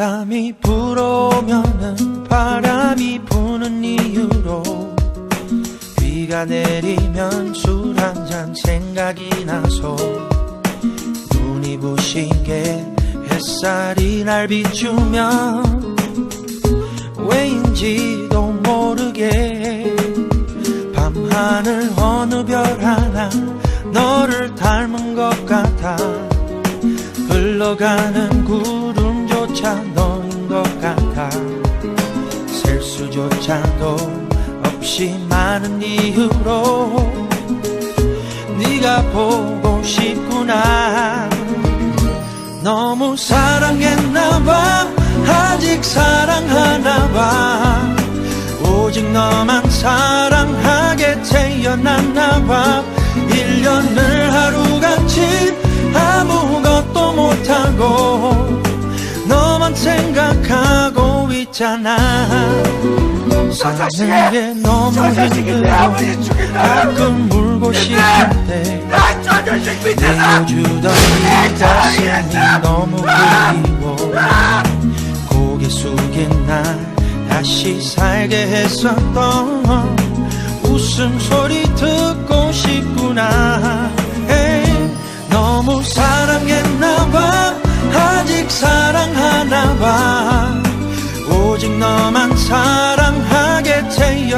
바람이 불어오면은 바람이 부는 이유로 비가 내리면 술 한 잔 생각이 나서 눈이 부시게 햇살이 날 비추면 왜인지도 모르게 밤하늘 어느 별 하나 너를 닮은 것 같아 흘러가는 구름 조차 너인 것 같아. 셀 수조차도 없이 많은 이유로 네가 보고 싶구나. 너무 사랑했나봐. 아직 사랑하나봐. 오직 너만 사랑하게 태어났나봐. 1년을 하루 생각하고 있잖아. 사는 게 너무 힘들어 가끔 울고 싶은데 내어주던 이 가슴이 너무 그리워. 고개 숙인 날 다시 살게 했었던 웃음소리 듣고 싶구나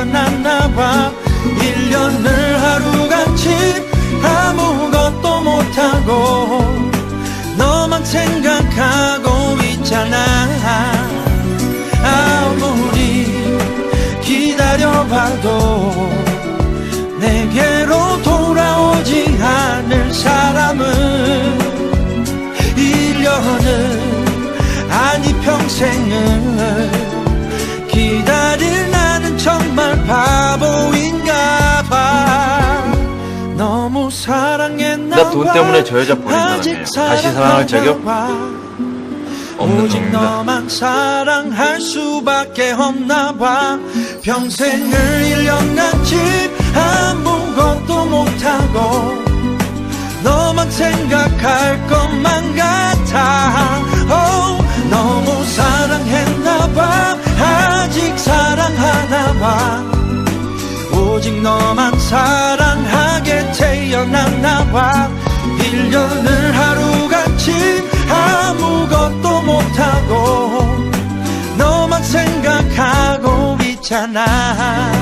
태어났나 봐 1년을 하루같이 아무것도 못하고 너만 생각하고 있잖아. 아무리 기다려봐도 내게로 돌아오지 않을 사람은 1년은 아니 평생을 너무 사랑했나 나돈 봐. 때문에 저 여자 버린 아직 사람이에요. 다시 사랑할 자격? 없는 오직 놈입니다. 너만 사랑할 수밖에 없나 봐 평생을 1년같이 아무것도 못하고 너만 생각할 것만 같아 oh, 너무 사랑했나 봐 아직 사랑하나 봐 오직 너만 사랑하게 태어났나 봐. 1년을 하루같이 아무것도 못하고 너만 생각하고 있잖아